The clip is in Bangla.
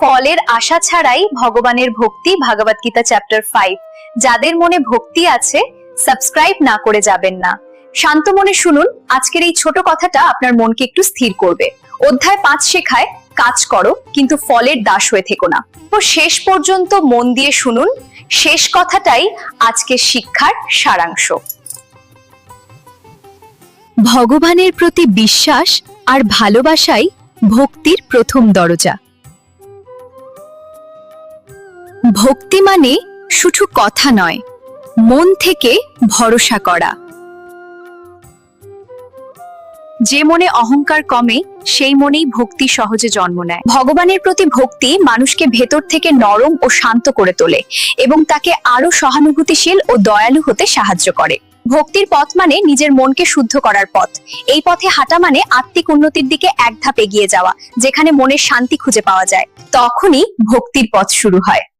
ফলের আশা ছাড়াই ভগবানের ভক্তি ভাগবত গীতা চ্যাপ্টার ফাইভ যাদের মনে ভক্তি আছে সাবস্ক্রাইব না করে যাবেন না। শান্ত মনে শুনুন, আজকের এই ছোট কথাটা আপনার মনকে একটু স্থির করবে। অধ্যায় পাঁচ শেখায়, কাজ করো, কিন্তু ফলের দাস হয়ে থেকো না। তো শেষ পর্যন্ত মন দিয়ে শুনুন, শেষ কথাটাই আজকের শিক্ষার সারাংশ। ভগবানের প্রতি বিশ্বাস আর ভালোবাসাই ভক্তির প্রথম দরজা। ভক্তি মানে শুধু কথা নয়, মন থেকে ভরসা করা। যে মনে অহংকার কমে, সেই মনেই ভক্তি সহজে জন্ম নেয়। ভগবানের প্রতি ভক্তি মানুষকে ভেতর থেকে নরম ও শান্ত করে তোলে এবং তাকে আরও সহানুভূতিশীল ও দয়ালু হতে সাহায্য করে। ভক্তির পথ মানে নিজের মনকে শুদ্ধ করার পথ। এই পথে হাঁটা মানে আত্মিক উন্নতির দিকে এক ধাপ এগিয়ে যাওয়া, যেখানে মনের শান্তি খুঁজে পাওয়া যায়। তখনই ভক্তির পথ শুরু হয়।